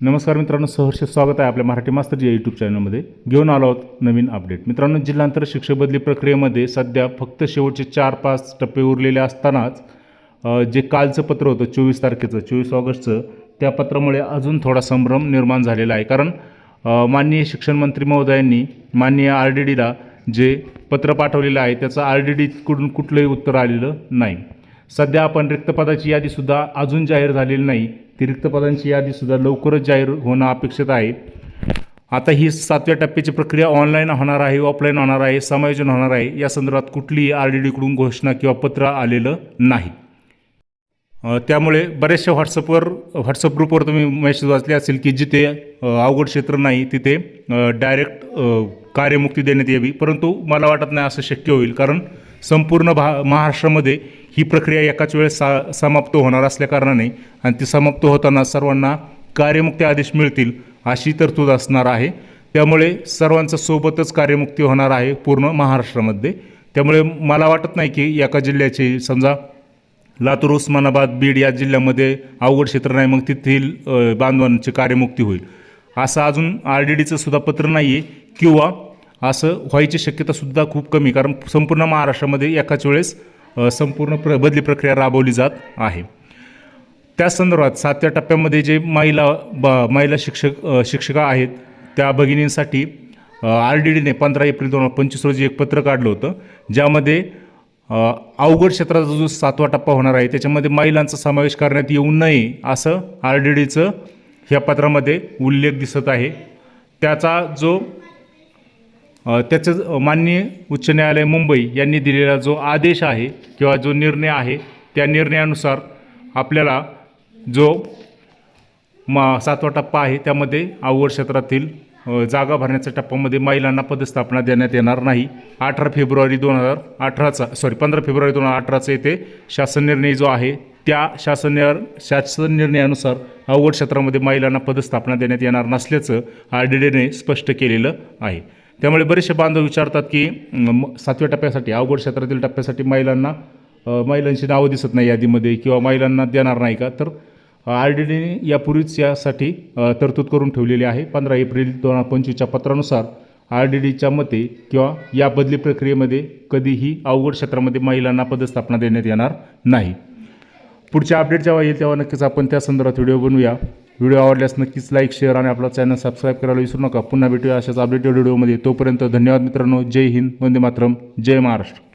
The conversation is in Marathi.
नमस्कार मित्रांनो सहर्ष स्वागत आहे आपल्या मराठी मास्तर या यूट्यूब चॅनलमध्ये घेऊन आलो आहोत नवीन अपडेट मित्रांनो जिल्हांतर शिक्षक बदली प्रक्रियेमध्ये सध्या फक्त शेवटचे चार पाच टप्पे उरलेले असतानाच जे कालचं पत्र होतं चोवीस तारखेचं चोवीस ऑगस्टचं त्या पत्रामुळे अजून थोडा संभ्रम निर्माण झालेला आहे. कारण माननीय शिक्षण मंत्री महोदयांनी माननीय आर डी डीला जे पत्र पाठवलेलं आहे त्याचं आर डी डीकडून कुठलंही उत्तर आलेलं नाही. सध्या आपण रिक्तपदाची यादीसुद्धा अजून जाहीर झालेली नाही. ती रिक्तपदांची यादीसुद्धा लवकरच जाहीर होणं अपेक्षित आहे. आता ही सातव्या टप्प्याची प्रक्रिया ऑनलाईन होणार आहे ऑफलाईन होणार आहे समायोजन होणार आहे. या संदर्भात कुठलीही आर डी डीकडून घोषणा किंवा पत्र आलेलं नाही. त्यामुळे बरेचशा व्हॉट्सअपवर व्हॉट्सअप ग्रुपवर तुम्ही मेसेज वाचले असेल की जिथे अवघड क्षेत्र नाही तिथे डायरेक्ट कार्यमुक्ती देण्यात यावी. परंतु मला वाटत नाही असं शक्य होईल. कारण संपूर्ण भा महाराष्ट्रामध्ये ही प्रक्रिया एकाच वेळेस सा समाप्त होणार असल्याकारणाने आणि ती समाप्त होताना सर्वांना कार्यमुक्ती आदेश मिळतील अशी तरतूद असणार आहे. त्यामुळे सर्वांचं सोबतच कार्यमुक्ती होणार आहे पूर्ण महाराष्ट्रामध्ये. त्यामुळे मला वाटत नाही की एका जिल्ह्याची समजा लातूर उस्मानाबाद बीड या जिल्ह्यामध्ये अवघड क्षेत्र नाही मग तेथील बांधवांची कार्यमुक्ती होईल. असं अजून आर डी डीचं सुद्धा पत्र नाही आहे किंवा असं व्हायची शक्यतासुद्धा खूप कमी कारण संपूर्ण महाराष्ट्रामध्ये एकाच वेळेस संपूर्ण प्र बदली प्रक्रिया राबवली जात आहे. त्या संदर्भात सातव्या टप्प्यामध्ये जे महिला ब महिला शिक्षक शिक्षिका आहेत त्या भगिनींसाठी आर डी डीने पंधरा एप्रिल दोन हजार पंचवीस रोजी एक पत्र काढलं होतं ज्यामध्ये अवघड क्षेत्राचा जो सातवा टप्पा होणार आहे त्याच्यामध्ये महिलांचा समावेश करण्यात येऊ नये असं आर डी डीचं ह्या पत्रामध्ये उल्लेख दिसत आहे. त्याचा जो त्याचं माननीय उच्च न्यायालय मुंबई यांनी दिलेला जो आदेश आहे किंवा जो निर्णय आहे त्या निर्णयानुसार आपल्याला जो मा सातवा टप्पा आहे त्यामध्ये अवघड क्षेत्रातील जागा भरण्याच्या टप्प्यामध्ये महिलांना पदस्थापना देण्यात येणार नाही. अठरा फेब्रुवारी दोन हजार अठराचा सॉरी पंधरा फेब्रुवारी दोन हजार अठराचा येथे शासन निर्णय जो आहे त्या शासन निर्- शासन निर्णयानुसार अवघड क्षेत्रामध्ये महिलांना पदस्थापना देण्यात येणार नसल्याचं आर डी डीने स्पष्ट केलेलं आहे. त्यामुळे बरेचसे बांधव विचारतात की सातव्या टप्प्यासाठी अवघड क्षेत्रातील टप्प्यासाठी महिलांना महिलांची नावं दिसत नाही यादीमध्ये किंवा महिलांना देणार नाही का? तर आर डी डीने यापूर्वीच यासाठी तरतूद करून ठेवलेली आहे. पंधरा एप्रिल दोन हजार पंचवीसच्या पत्रानुसार आर डी डीच्या मते किंवा या बदली प्रक्रियेमध्ये कधीही अवघड क्षेत्रामध्ये महिलांना पदस्थापना देण्यात येणार नाही. पुढच्या अपडेट जेव्हा येईल तेव्हा नक्कीच आपण त्या संदर्भात व्हिडिओ बनवूया. व्हिडिओ आवडल्यास नक्कीच लाईक शेअर आणि आपला चॅनल सबस्क्राईब करायला विसरू नका. पुन्हा भेटूया अशाच अपडेटेड व्हिडिओमध्ये तोपर्यंत धन्यवाद मित्रांनो. जय हिंद. वंदे मातरम. जय महाराष्ट्र.